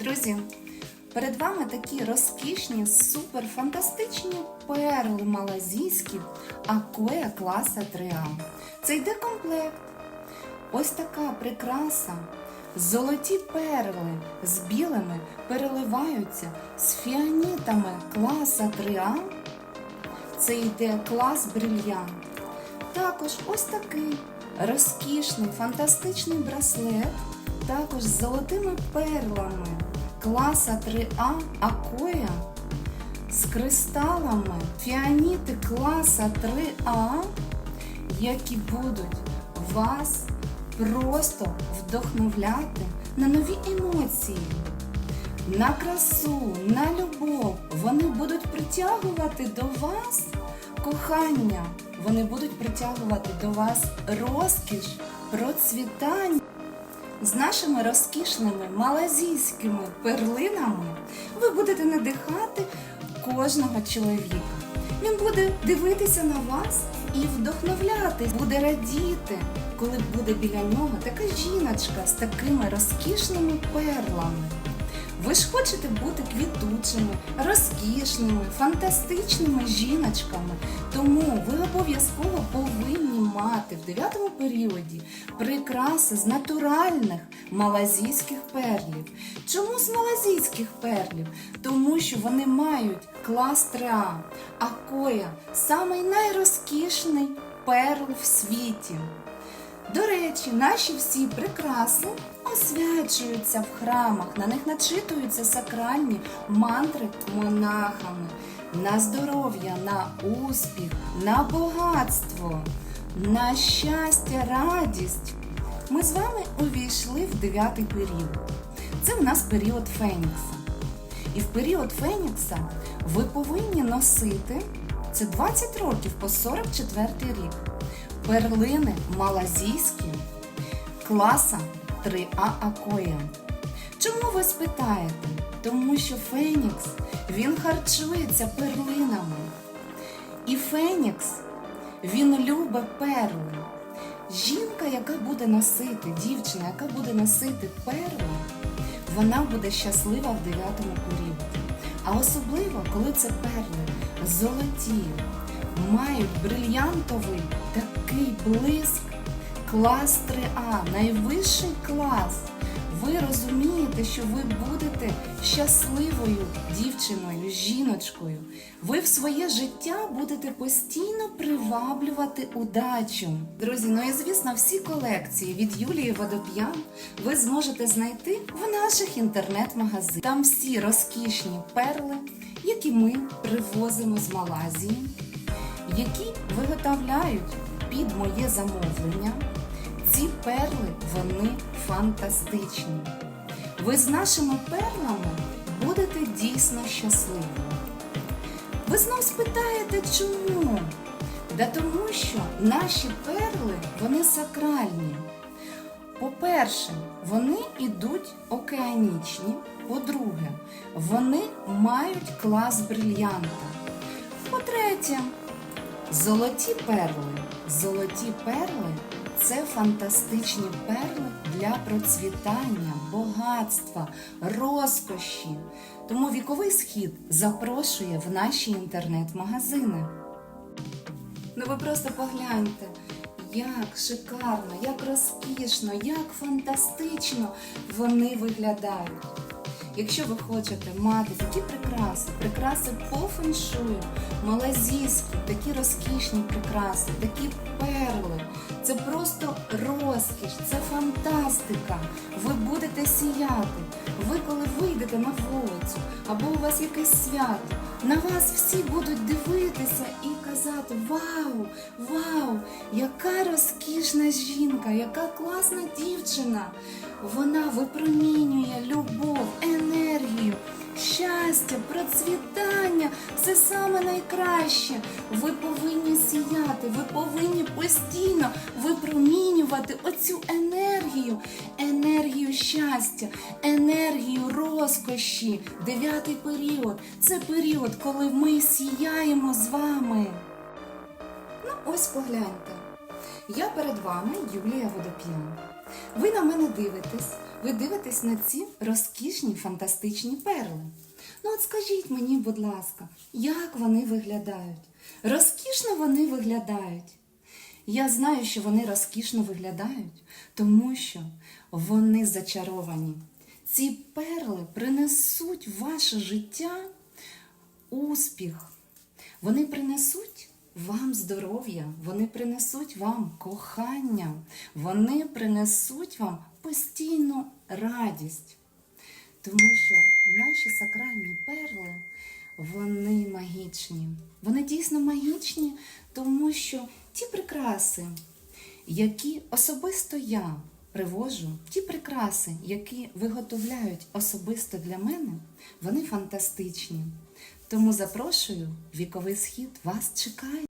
Друзі, перед вами такі розкішні, суперфантастичні перли малазійські Акоя класа 3А. Це йде комплект. Ось така прикраса. Золоті перли з білими переливаються з фіанітами класа 3А. Це йде клас брильянт. Також ось такий розкішний, фантастичний браслет, також з золотими перлами класа 3А Акоя з кристалами фіаніти класа 3А, які будуть вас просто вдохновляти на нові емоції, на красу, на любов. Вони будуть притягувати до вас кохання. Вони будуть притягувати до вас розкіш, процвітання. З нашими розкішними малазійськими перлинами ви будете надихати кожного чоловіка. Він буде дивитися на вас і вдохновляти, буде радіти, коли буде біля нього така жіночка з такими розкішними перлами. Ви ж хочете бути квітучими, розкішними, фантастичними жіночками. Тому ви обов'язково повинні мати в дев'ятому періоді прикраси з натуральних малазійських перлів. Чому з малазійських перлів? Тому що вони мають клас 3А, акоя самий найрозкішний перл в світі. До речі, наші всі прикраси освячуються в храмах, на них начитуються сакральні мантри монахами на здоров'я, на успіх, на багатство, на щастя, радість. Ми з вами увійшли в дев'ятий період. Це в нас період Фенікса. І в період Фенікса ви повинні носити це 20 років по 44 рік. Перлини малазійські класа 3А Акоя. Чому ви спитаєте? Тому що Фенікс він харчується перлинами. І Фенікс він любить перли. Жінка, яка буде носити, дівчина, яка буде носити перли, вона буде щаслива в дев'ятому періоді. А особливо, коли це перли золоті, мають брильянтовий такий блиск, клас 3А, найвищий клас. Ви розумієте, що ви будете щасливою дівчиною, жіночкою. Ви в своє життя будете постійно приваблювати удачу. Друзі, ну і звісно, всі колекції від Юлії Водоп'ян ви зможете знайти в наших інтернет-магазинах. Там всі розкішні перли, які ми привозимо з Малазії, які виготовляють під моє замовлення. Ці перли вони фантастичні. Ви з нашими перлами будете дійсно щасливі. Ви знов спитаєте, чому? Да тому що наші перли вони сакральні. По-перше, вони йдуть океанічні. По-друге, вони мають клас брильянта. По-третє, золоті перли. Золоті перли це фантастичні перли для процвітання, багатства, розкоші. Тому віковий схід запрошує в наші інтернет-магазини. Ну ви просто погляньте, як шикарно, як розкішно, як фантастично вони виглядають. Якщо ви хочете мати такі прикраси, прикраси по феншую, малазійські, такі розкішні прикраси, такі перли, це просто розкіш, це фантастика. Ви будете сіяти. Ви, коли вийдете на вулицю, або у вас якесь свято, на вас всі будуть дивитися і казати: Вау, вау, яка розкішна жінка, яка класна дівчина! Вона випромінює любов, енергію, щастя, процвітання, все саме найкраще. Ви повинні сіяти, ви повинні постійно випромінювати оцю енергію, енергію щастя, енергію розкоші. Дев'ятий період це період, коли ми сіяємо з вами. Ну, ось погляньте. Я перед вами Юлія Водоп'ян. Ви на мене дивитесь, ви дивитесь на ці розкішні фантастичні перли. Ну от скажіть мені, будь ласка, як вони виглядають? Розкішно вони виглядають. Я знаю, що вони розкішно виглядають, тому що вони зачаровані. Ці перли принесуть в ваше життя успіх. Вони принесуть вам здоров'я, вони принесуть вам кохання, вони принесуть вам постійну радість. Тому що наші сакральні перли, вони магічні. Вони дійсно магічні, тому що ті прикраси, які особисто я привожу, ті прикраси, які виготовляють особисто для мене, вони фантастичні. Тому запрошую, віковий схід вас чекає.